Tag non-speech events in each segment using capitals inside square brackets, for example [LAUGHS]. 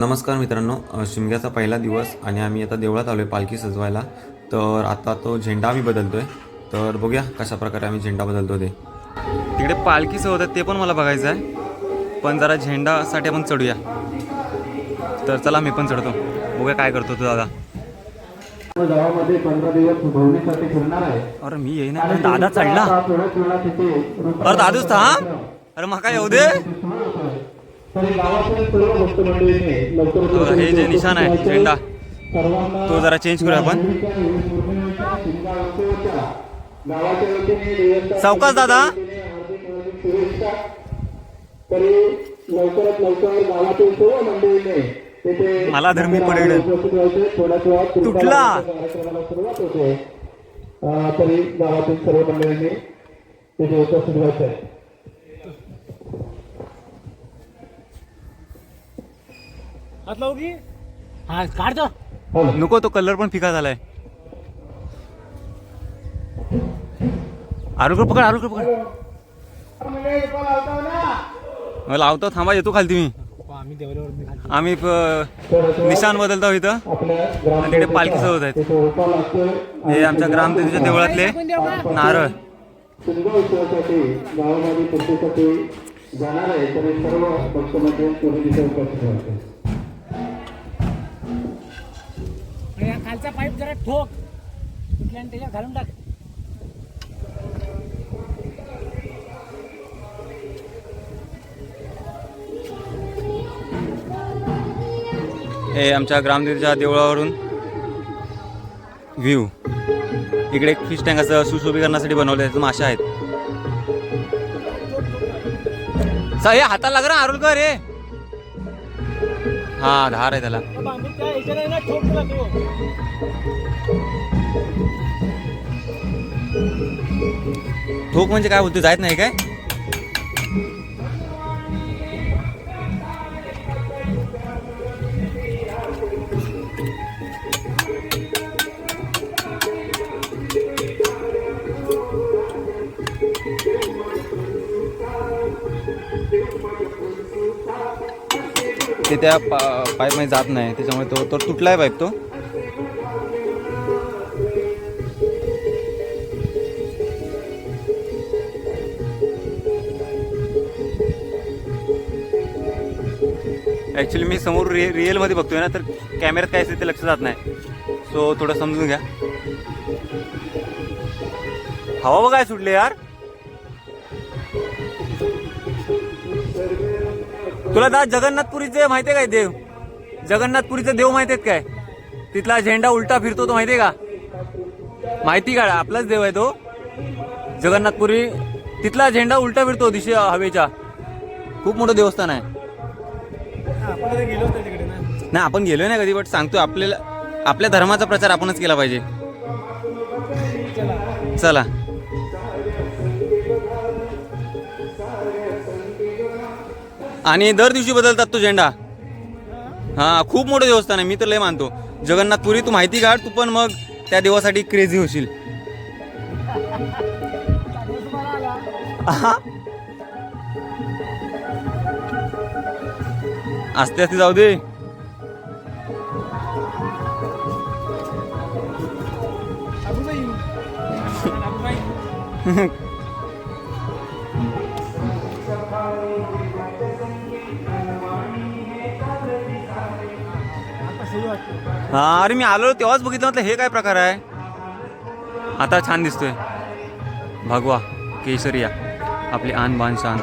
नमस्कार मित्रांनो शिमग्याचा पहिला दिवस आणि आम्ही आता देवळात आलो आहे पालखी सजवायला. तर आता तो झेंडा आम्ही बदलतोय. तर बघूया कशा प्रकारे आम्ही झेंडा बदलतो ते. तिकडे पालखीचं होतं ते पण मला बघायचं आहे. पण जरा झेंडासाठी आपण चढूया. तर चला मी पण चढतो. बघूया काय करतो तू दादा. आहे. अरे मी येईन. दादा चढला. अरे दादूच था अरे मका येऊ दे. हे जे निशाण आहे झेंडा तो जरा चेंज करूया आपण. सावकाश दादा. मला धर्मी पडेल. तुटला. तरी गावातील सर्व मंडळींनी उपस्थित व्हायचे आहे हात लावू की? हा काढतो हो. नको तो कलर पण फिका झालाय. आरोग्य पकड आरोग्य पकड. लावतो थांबा येतो खाली तुम्ही आम्ही देवल्यावर मी खाली आम्ही निशाण बदलतो इथं. आणि तिकडे पालखी सजवत आहेत. हे आमच्या ग्रामदेवीच्या देवळातले नारळ. जाणार आहे तरी सर्व जरा ठोक. आणि त्याच्यात घालून टाक. हे आमच्या ग्रामदेवीच्या देवळावरून व्ह्यू. इकडे एक फिश टँक असं सुशोभीकरणासाठी बनवलं त्याचं माशा आहेत. हे हाताला लाग ना आरुलकर हे? हा धार आहे त्याला. बाबा, ना ठोक तुला तो. ठोक म्हणजे काय बोलतो जायत नाही काय? ते त्या पा पाईपमध्ये जात नाही. त्याच्यामुळे तो तो आहे पाईप तो. ॲक्च्युली मी समोर रि रिअलमध्ये बघतोय ना तर कॅमेऱ्यात काय असेल ते लक्ष जात नाही. सो थोडं समजून घ्या. हवा बघाय सुटले यार. तुला दा जगन्नाथपुरीचे माहितीये काय देव? जगन्नाथपुरीचे देव माहिती आहेत काय? तिथला झेंडा उलटा फिरतो तो माहितीये का? माहिती का आपलाच देव आहे तो. जगन्नाथपुरी तिथला झेंडा उलटा फिरतो दिशे हवेच्या. खूप मोठं देवस्थान आहे. आपण गेलो नाही आपण गेलोय ना कधी बट सांगतो आपल्याला आपल्या धर्माचा प्रचार आपणच केला पाहिजे. चला. आणि दर दिवशी बदलतात तो झेंडा. हा खूप मोठं देवस्थान आहे. मी तर लय मानतो. जगन्नाथपुरी तू माहिती काढ तू पण मग त्या देवासाठी क्रेझी होशील. असते असते जाऊ दे. [LAUGHS] हा अरे मी आलो तेव्हाच बघितलं म्हटलं हे काय प्रकार आहे? आता छान दिसतोय. भगवा केसरिया आपली आन बान शान.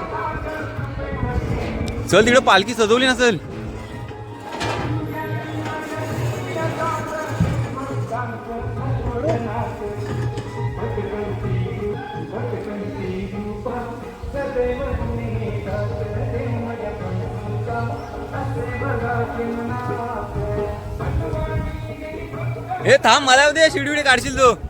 चल तिकडे पालखी सजवली नसेल? हे थांब मला उद्या शिवडी काढशील तू.